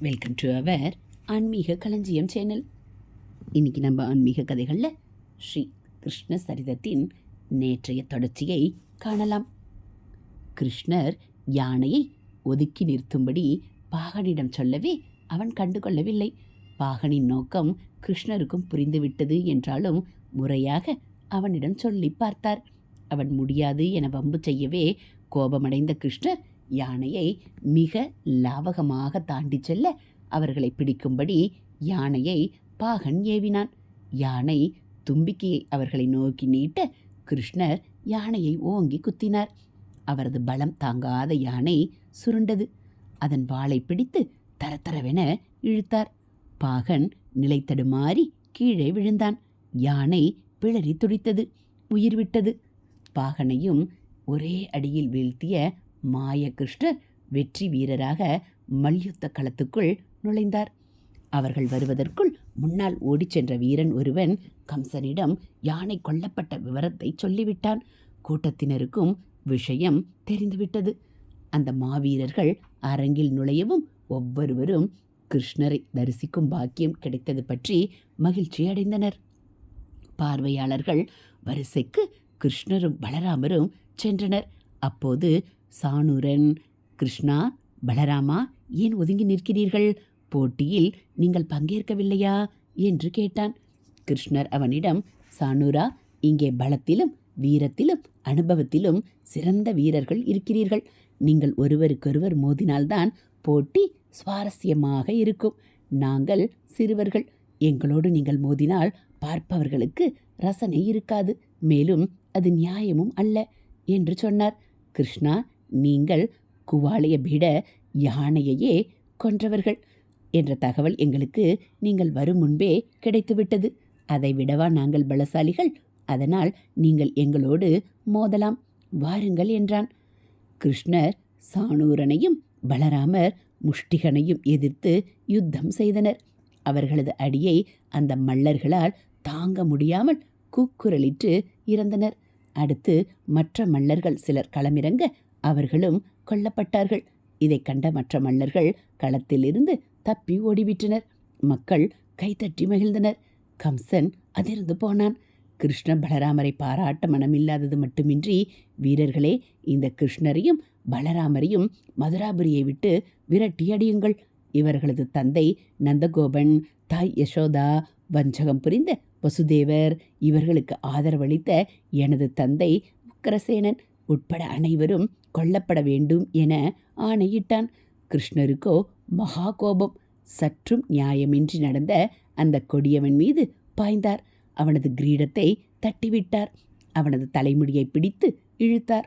Welcome to our ஆன்மீக களஞ்சியம் channel இன்னைக்கு நம்ம ஆன்மீக கதைகளில் ஸ்ரீ கிருஷ்ண சரிதத்தின் நேற்றைய தொடர்ச்சியை காணலாம். கிருஷ்ணர் யானையை ஒதுக்கி நிறுத்தும்படி பாகனிடம் சொல்லவே அவன் கண்டுகொள்ளவில்லை. பாகனின் நோக்கம் கிருஷ்ணருக்கும் புரிந்துவிட்டது என்றாலும் முறையாக அவனிடம் சொல்லி பார்த்தார். அவன் முடியாது என வம்பு செய்யவே கோபமடைந்த கிருஷ்ணர் யானையை மிக லாவகமாக தாண்டிச் செல்ல அவர்களை பிடிக்கும்படி யானையை பாகன் ஏவினான். யானை தும்பிக்கையை அவர்களை நோக்கி நீட்ட கிருஷ்ணர் யானையை ஓங்கி குத்தினார். அவரது பலம் தாங்காத யானை சுருண்டது. அதன் வாளை பிடித்து தரத்தரவென இழுத்தார். பாகன் நிலை தடுமாறி கீழே விழுந்தான். யானை பிளறி துடித்தது உயிர் விட்டது. பாகனையும் ஒரே அடியில் வீழ்த்திய மாயகிருஷ்ணர் வெற்றி வீரராக மல்யுத்த களத்துக்குள் நுழைந்தார். அவர்கள் வருவதற்குள் முன்னால் ஓடிச் சென்ற வீரன் ஒருவன் கம்சனிடம் யானை கொல்லப்பட்ட விவரத்தை சொல்லிவிட்டான். கூட்டத்தினருக்கும் விஷயம் தெரிந்துவிட்டது. அந்த மாவீரர்கள் அரங்கில் நுழையவும் ஒவ்வொருவரும் கிருஷ்ணரை தரிசிக்கும் பாக்கியம் கிடைத்தது பற்றி மகிழ்ச்சி அடைந்தனர். பார்வையாளர்கள் வரிசைக்கு கிருஷ்ணரும் பலராமரும் சென்றனர். அப்போது சாணூரன் கிருஷ்ணா பலராமா ஏன் ஒதுங்கி நிற்கிறீர்கள்? போட்டியில் நீங்கள் பங்கேற்கவில்லையா? என்று கேட்டான். கிருஷ்ணர் அவனிடம் சானுரா இங்கே பலத்திலும் வீரத்திலும் அனுபவத்திலும் சிறந்த வீரர்கள் இருக்கிறீர்கள். நீங்கள் ஒருவருக்கொருவர் மோதினால்தான் போட்டி சுவாரஸ்யமாக இருக்கும். நாங்கள் சிறுவர்கள். எங்களோடு நீங்கள் மோதினால் பார்ப்பவர்களுக்கு ரசனை இருக்காது. மேலும் அது நியாயமும் அல்ல என்று சொன்னார். கிருஷ்ணா நீங்கள் குவாலையை விட யானையையே கொன்றவர்கள் என்ற தகவல் எங்களுக்கு நீங்கள் வரும் முன்பே கிடைத்துவிட்டது. அதை விடவா நாங்கள் பலசாலிகள்? அதனால் நீங்கள் எங்களோடு மோதலாம். வாருங்கள் என்றான். கிருஷ்ணர் சாணூரனையும் பலராமர் முஷ்டிகனையும் எதிர்த்து யுத்தம் செய்தனர். அவர்களது அடியை அந்த மல்லர்களால் தாங்க முடியாமல் கூக்குரலிட்டு இறந்தனர். அடுத்து மற்ற மல்லர்கள் சிலர் களமிறங்க அவர்களும் கொல்லப்பட்டார்கள். இதைக் கண்ட மற்ற மல்லர்கள் களத்திலிருந்து தப்பி ஓடிவிட்டனர். மக்கள் கைதட்டி மகிழ்ந்தனர். கம்சன் அதிர்ந்து போனான். கிருஷ்ண பலராமரை பாராட்ட மனமில்லாதது மட்டுமின்றி வீரர்களே இந்த கிருஷ்ணரையும் பலராமரையும் மதுராபுரியை விட்டு விரட்டி அடியுங்கள். இவர்களது தந்தை நந்தகோபன் தாய் யசோதா வஞ்சகம் புரிந்த வசுதேவர் இவர்களுக்கு ஆதரவளித்த எனது தந்தை உக்கரசேனன். உட்பட அனைவரும் கொல்லப்பட வேண்டும் என ஆணையிட்டான். கிருஷ்ணருக்கோ மகா கோபம். சற்றும் நியாயமின்றி நடந்த அந்த கொடியவன் மீது பாய்ந்தார். அவனது கிரீடத்தை தட்டிவிட்டார். அவனது தலைமுடியை பிடித்து இழுத்தார்.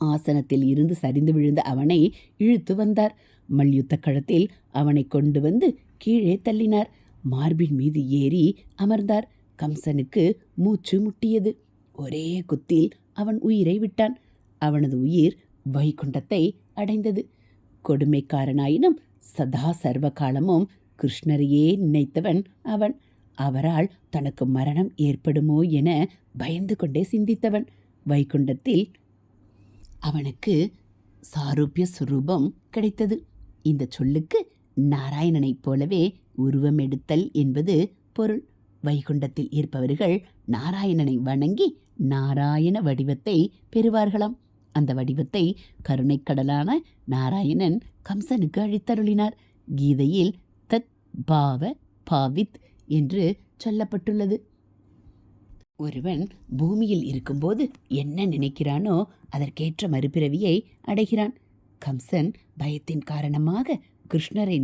ஆசனத்தில் இருந்து சரிந்து விழுந்த அவனை இழுத்து வந்தார். மல்யுத்த களத்தில் அவனை கொண்டு வந்து கீழே தள்ளினார். மார்பின் மீது ஏறி அமர்ந்தார். கம்சனுக்கு மூச்சு முட்டியது. ஒரே குத்தில் அவன் உயிரை விட்டான். அவனது உயிர் வைகுண்டத்தை அடைந்தது. கொடுமைக்காரனாயினும் சதா சர்வ காலமும் கிருஷ்ணரையே நினைத்தவன் அவன். அவரால் தனக்கு மரணம் ஏற்படுமோ என பயந்து கொண்டே சிந்தித்தவன். வைகுண்டத்தில் அவனுக்கு சாரூபிய சுரூபம் கிடைத்தது. இந்த சொல்லுக்கு நாராயணனைப் போலவே உருவமெடுத்தல் என்பது பொருள். வைகுண்டத்தில் இருப்பவர்கள் நாராயணனை வணங்கி நாராயண வடிவத்தை பெறுவார்களாம். அந்த வடிவத்தை கருணைக்கடலான நாராயணன் கம்சனுக்கு அழித்தருளினார். கீதையில் தத் பாவ பாவித் என்று சொல்லப்பட்டுள்ளது. ஒருவன் பூமியில் இருக்கும்போது என்ன நினைக்கிறானோ அதற்கேற்ற மறுபிறவியை அடைகிறான். கம்சன் பயத்தின் காரணமாக கிருஷ்ணரை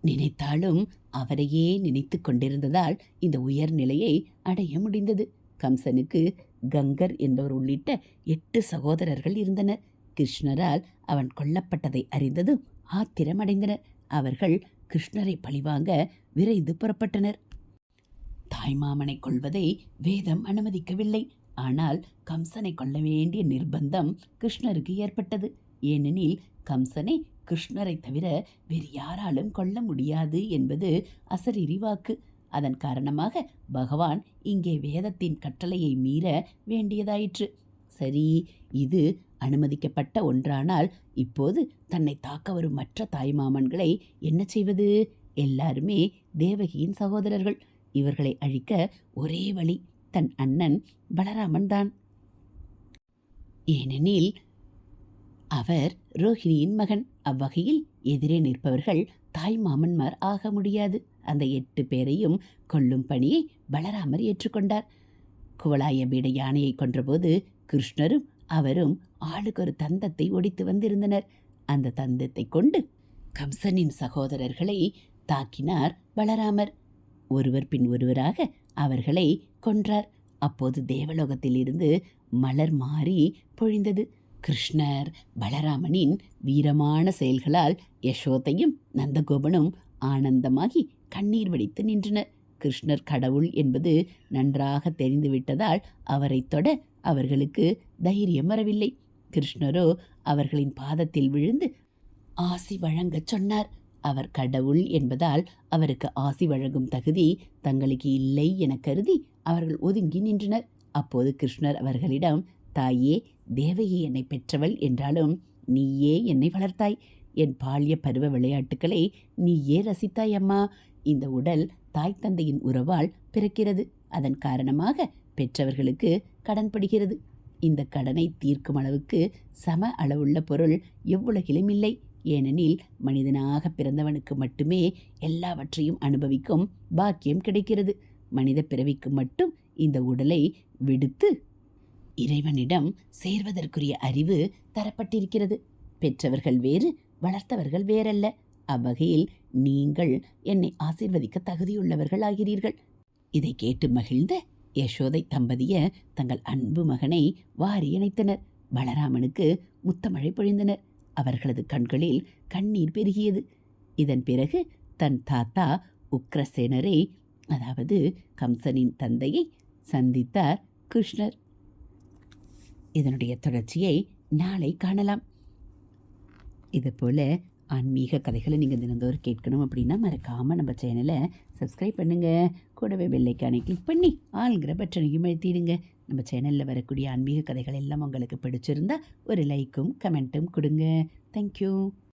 நினைத்தாலும் அவரையே நினைத்து கொண்டிருந்ததால் இந்த உயர்நிலையை அடைய முடிந்தது. கம்சனுக்கு கங்கர் என்பவர் உள்ளிட்ட எட்டு சகோதரர்கள் இருந்தனர். கிருஷ்ணரால் அவன் கொல்லப்பட்டதை அறிந்ததும் ஆத்திரமடைந்தனர். அவர்கள் கிருஷ்ணரை பழிவாங்க விரைந்து புறப்பட்டனர். தாய்மாமனை கொள்வதை வேதம் அனுமதிக்கவில்லை. ஆனால் கம்சனை கொல்ல வேண்டிய நிர்பந்தம் கிருஷ்ணருக்கு ஏற்பட்டது. ஏனெனில் கம்சனை கிருஷ்ணரை தவிர வேறு யாராலும் கொல்ல முடியாது என்பது அசரீரி வாக்கு. அதன் காரணமாக பகவான் இங்கே வேதத்தின் கட்டளையை மீற வேண்டியதாயிற்று. சரி இது அனுமதிக்கப்பட்ட ஒன்றானால் இப்போது தன்னை தாக்க வரும் மற்ற தாய்மாமன்களை என்ன செய்வது? எல்லாருமே தேவகியின் சகோதரர்கள். இவர்களை அழிக்க ஒரே வழி தன் அண்ணன் பலராமன் தான். ஏனெனில் அவர் ரோஹிணியின் மகன். அவ்வகையில் எதிரே நிற்பவர்கள் தாய் மாமன்மார் ஆக முடியாது. அந்த எட்டு பேரையும் கொல்லும் பணியை பலராமர் ஏற்றுக்கொண்டார். குவளாய பீட யானையை கொன்றபோது கிருஷ்ணரும் அவரும் ஆளுக்கொரு தந்தத்தை ஒடித்து வந்திருந்தனர். அந்த தந்தத்தை கொண்டு கம்சனின் சகோதரர்களை தாக்கினார் பலராமர். ஒருவர் பின் ஒருவராக அவர்களை கொன்றார். அப்போது தேவலோகத்திலிருந்து மலர் மாறி பொழிந்தது. கிருஷ்ணர் பலராமனின் வீரமான செயல்களால் யசோதையும் நந்தகோபனும் ஆனந்தமாகி கண்ணீர் வடித்து நின்றனர் கிருஷ்ணர் கடவுள் என்பது நன்றாக தெரிந்துவிட்டதால் அவரை தொட அவர்களுக்கு தைரியம் வரவில்லை. கிருஷ்ணரோ அவர்களின் பாதத்தில் விழுந்து ஆசி வழங்கச் சொன்னார். அவர் கடவுள் என்பதால் அவருக்கு ஆசி வழங்கும் தகுதி தங்களுக்கு இல்லை என கருதி அவர்கள் ஒதுங்கி நின்றனர். அப்போது கிருஷ்ணர் அவர்களிடம் தாயே தேவகி என்னை பெற்றவள் என்றாலும் நீயே என்னை வளர்த்தாய். என் பால்ய பருவ விளையாட்டுக்களை நீயே ரசித்தாய் அம்மா. இந்த உடல் தாய் தந்தையின் உறவால் பிறக்கிறது. அதன் காரணமாக பெற்றவர்களுக்கு கடன்படுகிறது. இந்த கடனை தீர்க்கும் அளவுக்கு சம அளவுள்ள பொருள் எவ்வுலகிலும் இல்லை. ஏனெனில் மனிதனாக பிறந்தவனுக்கு மட்டுமே எல்லாவற்றையும் அனுபவிக்கும் பாக்கியம் கிடைக்கிறது. மனித பிறவிக்கு மட்டும் இந்த உடலை விடுத்து இறைவனிடம் சேர்வதற்குரிய அறிவு தரப்பட்டிருக்கிறது. பெற்றவர்கள் வேறு வளர்த்தவர்கள் வேறல்ல. அவ்வகையில் நீங்கள் என்னை ஆசீர்வதிக்க தகுதியுள்ளவர்கள் ஆகிறீர்கள் இதை கேட்டு மகிழ்ந்த யசோதை தம்பதிய தங்கள் அன்பு மகனை வாரி இணைத்தனர். பலராமனுக்கு முத்தமழை பொழிந்தனர். அவர்களது கண்களில் கண்ணீர் பெருகியது. இதன் பிறகு தன் தாத்தா உக்ரசேனரை அதாவது கம்சனின் தந்தையை சந்தித்தார் கிருஷ்ணர். இதனுடைய தொடர்ச்சியை நாளை காணலாம். இதுபோல் ஆன்மீக கதைகளை நீங்கள் தினந்தோறும் கேட்கணும் அப்படின்னா மறக்காமல் நம்ம சேனலை சப்ஸ்கிரைப் பண்ணுங்கள் கூடவே பெல்லைக்கானை கிளிக் பண்ணி ஆளுங்கிற பட்டனையும் எழுத்திடுங்க நம்ம சேனலில் வரக்கூடிய ஆன்மீக கதைகள் எல்லாம் உங்களுக்கு பிடிச்சிருந்தா ஒரு லைக்கும் கமெண்ட்டும் கொடுங்க. தேங்க்யூ